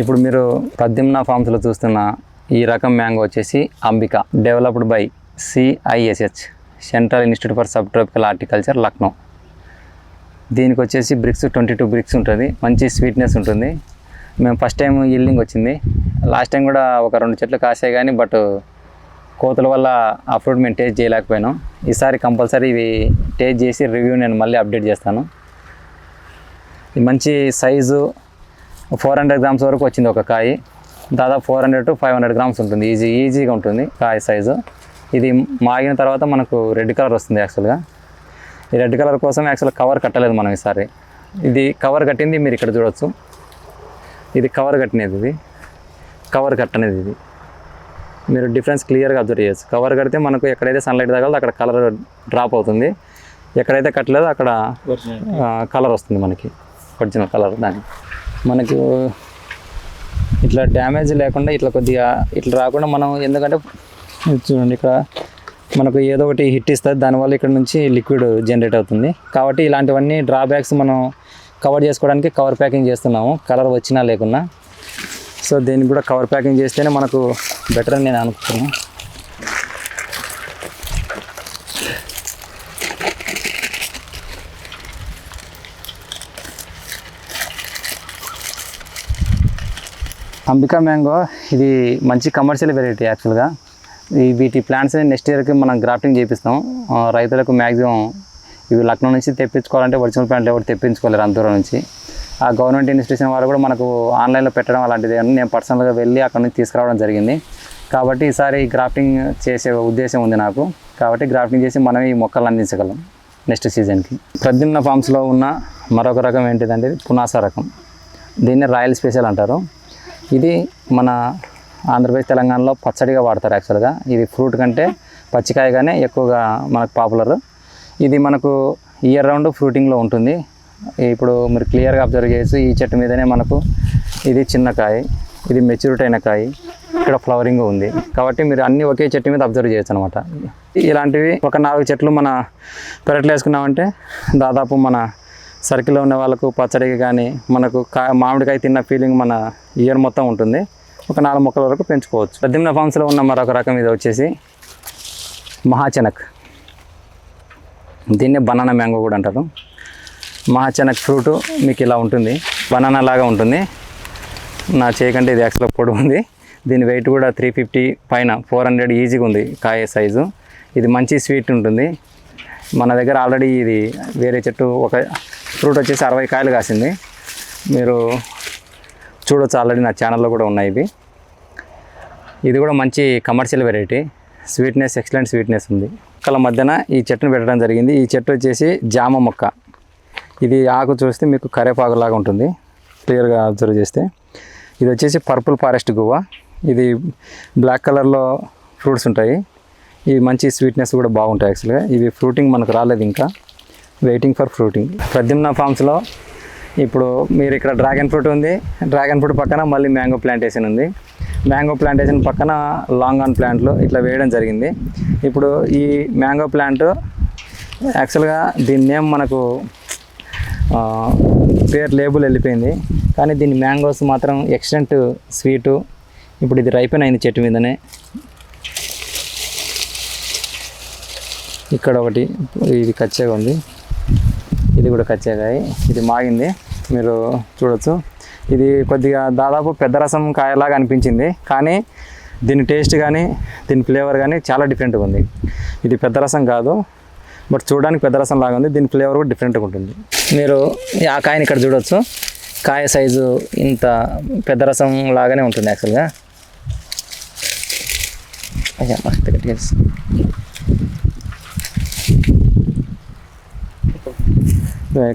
ఇప్పుడు మీరు ప్రద్యుమ్న ఫామ్స్లో చూస్తున్న ఈ రకం మ్యాంగో వచ్చేసి Ambika developed by CISH central institute for sub tropical horticulture Lucknow. దీనికి వచ్చేసి బ్రిక్స్ ట్వంటీ టూ బ్రిక్స్ ఉంటుంది. మంచి స్వీట్నెస్ ఉంటుంది. మేము ఫస్ట్ టైం ఈల్డింగ్ వచ్చింది. లాస్ట్ టైం కూడా ఒక రెండు చెట్లు కాసాయి కానీ బట్ కోతుల వల్ల ఆ ఫ్రూట్ మేము టేస్ట్ చేయలేకపోయాను. ఈసారి కంపల్సరీ ఇవి టేస్ట్ చేసి రివ్యూ నేను మళ్ళీ అప్డేట్ చేస్తాను. మంచి సైజు ఫోర్ హండ్రెడ్ గ్రామ్స్ వరకు వచ్చింది ఒక కాయ. దాదాపు four hundred to five hundred grams ఉంటుంది. ఈజీ ఈజీగా ఉంటుంది కాయ సైజు. ఇది మాగిన తర్వాత మనకు రెడ్ కలర్ వస్తుంది యాక్చువల్గా. ఈ రెడ్ కలర్ కోసం యాక్చువల్ కవర్ కట్టలేదు మనం ఈసారి. ఇది కవర్ కట్టింది మీరు ఇక్కడ చూడొచ్చు. ఇది కవర్ కట్టినది ఇది. కవర్ కట్టనేది ఇది. మీరు డిఫరెన్స్ క్లియర్గా అబ్జర్వ్ చేయొచ్చు. కవర్ కడితే మనకు ఎక్కడైతే సన్లైట్ తగలదో అక్కడ కలర్ డ్రాప్ అవుతుంది. ఎక్కడైతే కట్టలేదో అక్కడ కలర్ వస్తుంది మనకి. ఒరిజినల్ కలర్ దానికి. మనకు ఇట్లా డ్యామేజ్ లేకుండా ఇట్లా కొద్దిగా ఇట్లా రాకుండా మనం ఎందుకంటే చూడండి ఇక్కడ మనకు ఏదో ఒకటి హిట్ ఇస్తుంది. దానివల్ల ఇక్కడ నుంచి లిక్విడ్ జనరేట్ అవుతుంది. కాబట్టి ఇలాంటివన్నీ డ్రాబ్యాక్స్ మనం కవర్ చేసుకోవడానికి కవర్ ప్యాకింగ్ చేస్తున్నాము. కలర్ వచ్చినా లేకున్నా. సో దీనికి కూడా కవర్ ప్యాకింగ్ చేస్తేనే మనకు బెటర్ అని నేను అనుకుంటున్నాను. అంబికా మ్యాంగో ఇది మంచి కమర్షియల్ వెరైటీ యాక్చువల్గా ఈ వీటి ప్లాంట్స్ నెక్స్ట్ ఇయర్కి మనం గ్రాఫ్టింగ్ చేపిస్తాం. రైతులకు మ్యాక్సిమం ఇవి లక్నో నుంచి తెప్పించుకోవాలంటే ఒరిజినల్ ప్లాంట్లు ఎవరు తెప్పించుకోలేరు అంత దూరం నుంచి. ఆ గవర్నమెంట్ ఇన్స్టిట్యూషన్ వారు కూడా మనకు ఆన్లైన్లో పెట్టడం అలాంటిది అని నేను పర్సనల్గా వెళ్ళి అక్కడ నుంచి తీసుకురావడం జరిగింది. కాబట్టి ఈసారి గ్రాఫ్టింగ్ చేసే ఉద్దేశం ఉంది నాకు. కాబట్టి గ్రాఫ్టింగ్ చేసి మనం ఈ మొక్కలు అందించగలం నెక్స్ట్ సీజన్కి ప్రద్యుమ్న ఫామ్స్లో ఉన్న మరొక రకం ఏంటిదంటే పునాస రకం. దీన్ని రాయల్ స్పెషల్ అంటారు. ఇది మన ఆంధ్రప్రదేశ్ తెలంగాణలో పచ్చడిగా వాడతారు యాక్చువల్గా. ఇది ఫ్రూట్ కంటే పచ్చికాయగానే ఎక్కువగా మనకు పాపులర్. ఇది మనకు ఇయర్ రౌండ్ ఫ్రూటింగ్లో ఉంటుంది. ఇప్పుడు మీరు క్లియర్గా అబ్జర్వ్ చేయొచ్చు ఈ చెట్టు మీదనే మనకు ఇది చిన్న కాయ ఇది మెచ్యూరిటీ అయిన కాయ ఇక్కడ ఫ్లవరింగ్ ఉంది. కాబట్టి మీరు అన్ని ఒకే చెట్టు మీద అబ్జర్వ్ చేయొచ్చు అనమాట ఇలాంటివి ఒక నాలుగు చెట్లు మన పెరట్లో వేసుకున్నామంటే దాదాపు మన సర్కిల్లో ఉన్న వాళ్ళకు పచ్చడికి కానీ మనకు కా మామిడికాయ తిన్న ఫీలింగ్ మన ఇయర్ మొత్తం ఉంటుంది. ఒక నాలుగు మొక్కల వరకు పెంచుకోవచ్చు. పద్దెనిమిది ఫామ్స్లో ఉన్న మరొక రకం ఇది వచ్చేసి మహాచనక్. దీన్నే బనానా మ్యాంగో కూడా అంటారు. మహాచెనక్ ఫ్రూట్ మీకు ఇలా ఉంటుంది. బనానా లాగా ఉంటుంది. నా చేయకంటే ఇది యాక్చువల్గా పొడి ఉంది. దీని వెయిట్ కూడా త్రీ ఫిఫ్టీ పైన ఫోర్ హండ్రెడ్ ఈజీగా ఉంది కాయ సైజు ఇది మంచి స్వీట్ ఉంటుంది. మన దగ్గర ఆల్రెడీ ఇది వేరే చెట్టు ఒక ఫ్రూట్ వచ్చేసి అరవై కాయలు కాసింది. మీరు చూడొచ్చు ఆల్రెడీ నా ఛానల్లో కూడా ఉన్నాయి ఇవి. ఇది కూడా మంచి commercial variety sweetness excellent sweetness ఉంది. మొక్కల మధ్యన ఈ చెట్టును పెట్టడం జరిగింది. ఈ చెట్టు వచ్చేసి జామ మొక్క. ఇది ఆకు చూస్తే మీకు కరేపాకులాగా ఉంటుంది. క్లియర్గా అబ్జర్వ్ చేస్తే. ఇది వచ్చేసి పర్పుల్ ఫారెస్ట్ గువ్వ ఇది బ్లాక్ కలర్లో ఫ్రూట్స్ ఉంటాయి. ఇవి మంచి స్వీట్నెస్ కూడా బాగుంటాయి యాక్చువల్గా ఇవి ఫ్రూటింగ్ మనకు రాలేదు ఇంకా. వెయిటింగ్ ఫర్ ఫ్రూటింగ్ ప్రద్యుమ్న ఫామ్స్లో ఇప్పుడు మీరు ఇక్కడ డ్రాగన్ ఫ్రూట్ ఉంది. డ్రాగన్ ఫ్రూట్ పక్కన మళ్ళీ మ్యాంగో ప్లాంటేషన్ ఉంది. మ్యాంగో ప్లాంటేషన్ పక్కన లాంగ్ ఆన్ ప్లాంట్లు ఇట్లా వేయడం జరిగింది. ఇప్పుడు ఈ మ్యాంగో ప్లాంట్ యాక్చువల్గా దీని నేమ్ మనకు పేరు లేబుల్ వెళ్ళిపోయింది. కానీ దీని మ్యాంగోస్ మాత్రం ఎక్సలెంట్ స్వీటు ఇప్పుడు ఇది రైపెన్ అయింది చెట్టు మీదనే. ఇక్కడ ఒకటి ఇది కచ్చేగా ఉంది. ఇది కూడా కచ్చేకాయ ఇది మాగింది. మీరు చూడొచ్చు. ఇది కొద్దిగా దాదాపు పెద్ద రసం కాయలాగా అనిపించింది. కానీ దీని టేస్ట్ కానీ దీని ఫ్లేవర్ కానీ చాలా డిఫరెంట్గా ఉంది. ఇది పెద్ద రసం కాదు. బట్ చూడడానికి పెద్ద రసం లాగా ఉంది. దీని ఫ్లేవర్ కూడా డిఫరెంట్గా ఉంటుంది. మీరు ఆ కాయని ఇక్కడ చూడొచ్చు. కాయ సైజు ఇంత పెద్ద రసం లాగానే ఉంటుంది యాక్చువల్గా. అయ్యా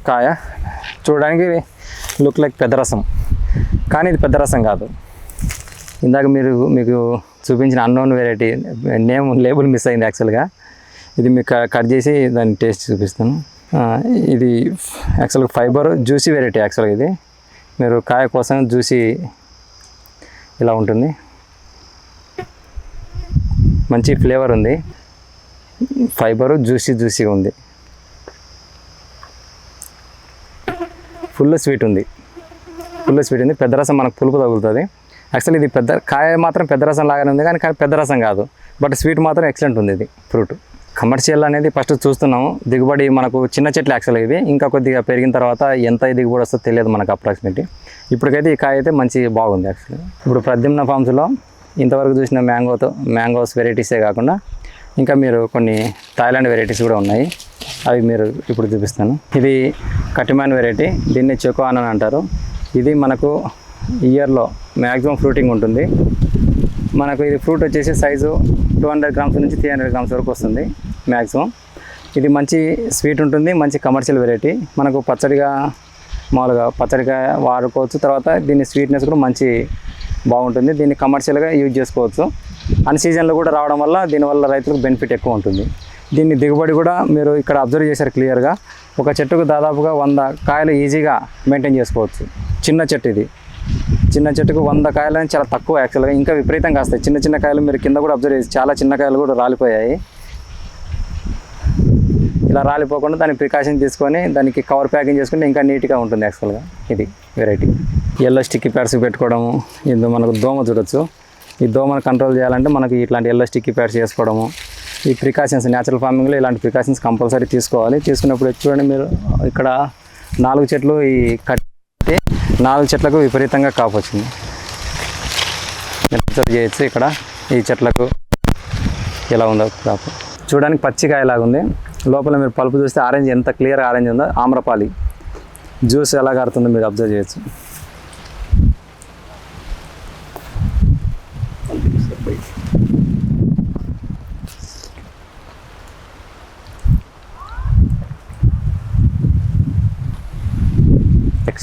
కాయ చూడడానికి లుక్ లైక్ పెద్ద రసం. కానీ ఇది పెద్ద రసం కాదు. ఇందాక మీరు మీకు చూపించిన unknown variety name label miss అయింది యాక్చువల్గా ఇది మీకు కట్ చేసి దాని టేస్ట్ చూపిస్తాను. ఇది యాక్చువల్గా ఫైబర్ జ్యూసీ వెరైటీ యాక్చువల్గా ఇది. మీరు కాయ కోసం జ్యూసీ ఇలా ఉంటుంది. మంచి ఫ్లేవర్ ఉంది. ఫైబరు జ్యూసీ జ్యూసీగా ఉంది. ఫుల్ స్వీట్ ఉంది. ఫుల్ స్వీట్ ఉంది. పెద్ద రసం మనకు పులుపు తగులుతుంది. యాక్చువల్లీ ఇది పెద్ద కాయ మాత్రం పెద్ద రసం లాగానే ఉంది కానీ కానీ పెద్ద రసం కాదు. బట్ స్వీట్ మాత్రం ఎక్సలెంట్ ఉంది ఇది ఫ్రూట్ కమర్షియల్ అనేది ఫస్ట్ చూస్తున్నాము. దిగుబడి మనకు చిన్న చెట్లు యాక్చువల్ ఇది ఇంకా కొద్దిగా పెరిగిన తర్వాత ఎంత దిగుబడి వస్తుందో తెలియదు మనకు అప్రాక్సిమేట్లీ ఇప్పటికైతే ఈ కాయ అయితే మంచి బాగుంది యాక్చువల్లీ ఇప్పుడు ప్రద్యుమ్న ఫామ్స్లో ఇంతవరకు చూసిన మ్యాంగోతో మ్యాంగోస్ వెరైటీసే కాకుండా ఇంకా మీరు కొన్ని థాయిలాండ్ వెరైటీస్ కూడా ఉన్నాయి. అవి మీరు ఇప్పుడు చూపిస్తాను. ఇది కటిమాన్ వెరైటీ దీన్ని చెకోన్ అని అంటారు. ఇది మనకు ఇయర్లో మ్యాక్సిమం ఫ్రూటింగ్ ఉంటుంది. మనకు ఇది ఫ్రూట్ వచ్చేసి సైజు టూ హండ్రెడ్ గ్రామ్స్ నుంచి త్రీ హండ్రెడ్ గ్రామ్స్ వరకు వస్తుంది మ్యాక్సిమం ఇది మంచి స్వీట్ ఉంటుంది మంచి కమర్షియల్ వెరైటీ. మనకు పచ్చడిగా మామూలుగా పచ్చడిగా వాడుకోవచ్చు. తర్వాత దీని స్వీట్నెస్ కూడా మంచి బాగుంటుంది. దీన్ని కమర్షియల్గా యూజ్ చేసుకోవచ్చు. అన్ సీజన్లో కూడా రావడం వల్ల దీనివల్ల రైతులకు బెనిఫిట్ ఎక్కువ ఉంటుంది. దీన్ని దిగుబడి కూడా మీరు ఇక్కడ అబ్జర్వ్ చేశారు క్లియర్గా. ఒక చెట్టుకు దాదాపుగా వంద కాయలు ఈజీగా మెయింటైన్ చేసుకోవచ్చు. చిన్న చెట్టు ఇది. చిన్న చెట్టుకు వంద కాయలు అని చాలా తక్కువ యాక్చువల్గా. ఇంకా విపరీతంగా వస్తాయి. చిన్న చిన్న కాయలు మీరు కింద కూడా అబ్జర్వ్ చేసి చాలా చిన్న కాయలు కూడా రాలిపోయాయి. ఇలా రాలిపోకుండా దాని ప్రికాషన్ తీసుకొని దానికి కవర్ ప్యాకింగ్ చేసుకుంటే ఇంకా నీట్గా ఉంటుంది యాక్చువల్గా ఇది వెరైటీ. ఎల్లో స్టిక్కీ ప్యాడ్స్ పెట్టుకోవడము ఇది మనకు దోమ చూడొచ్చు. ఈ దోమను కంట్రోల్ చేయాలంటే మనకి ఇట్లాంటి ఎల్లో స్టిక్కీ ప్యాడ్స్ చేసుకోవడము ఈ ప్రికాషన్స్ న్యాచురల్ ఫార్మింగ్లో ఇలాంటి ప్రికాషన్స్ కంపల్సరీ తీసుకోవాలి. తీసుకున్నప్పుడు చూడండి మీరు ఇక్కడ నాలుగు చెట్లు ఈ కట్టి నాలుగు చెట్లకు విపరీతంగా కాపు వచ్చింది. అబ్జర్వ్ చేయొచ్చు ఇక్కడ ఈ చెట్లకు ఎలా ఉందో కాపు చూడడానికి పచ్చికాయలాగా ఉంది. లోపల మీరు పలుపు చూస్తే ఆరెంజ్ ఎంత క్లియర్ ఆరెంజ్ ఉందో ఆమ్రపాలి. జ్యూస్ ఎలా కారుతుందో మీరు అబ్జర్వ్ చేయొచ్చు.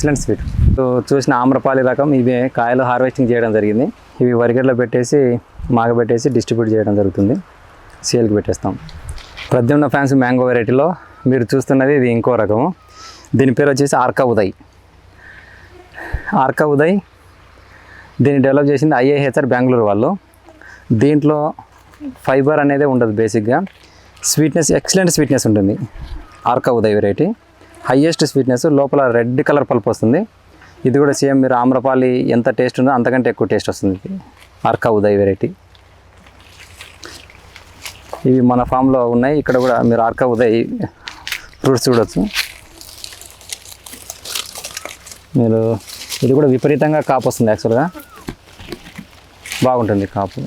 Excellent sweet. సో చూసిన ఆమ్రపాలి రకం ఇవి కాయలు హార్వెస్టింగ్ చేయడం జరిగింది. ఇవి వరిగడ్లో పెట్టేసి మాగబెట్టేసి డిస్ట్రిబ్యూట్ చేయడం జరుగుతుంది. సేల్కి పెట్టేస్తాం. ప్రద్యుమ్న ఫ్యాన్స్ మ్యాంగో వెరైటీలో మీరు చూస్తున్నది ఇది ఇంకో రకము. దీని పేరు వచ్చేసి ఆర్కా ఉదయ్. ఆర్కా ఉదయ్ దీన్ని డెవలప్ చేసింది ఐఏహెచ్ఆర్ బెంగళూరు వాళ్ళు. దీంట్లో ఫైబర్ అనేది ఉండదు బేసిక్గా. స్వీట్నెస్ ఎక్సలెంట్ స్వీట్నెస్ ఉంటుంది. Arka Uday variety. Highest sweetness లోపల రెడ్ కలర్ పల్ప్ వస్తుంది. ఇది కూడా సేమ్ మీరు ఆమ్రపాలి ఎంత టేస్ట్ ఉందో అంతకంటే ఎక్కువ టేస్ట్ వస్తుంది ఇది. అర్కా ఉదయ్ వెరైటీ. ఇవి మన ఫామ్లో ఉన్నాయి. ఇక్కడ కూడా మీరు అర్కా ఉదయ్ ఫ్రూట్స్ చూడొచ్చు. మీరు ఇది కూడా విపరీతంగా కాపు వస్తుంది యాక్చువల్గా. బాగుంటుంది కాపు.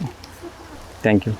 Thank you.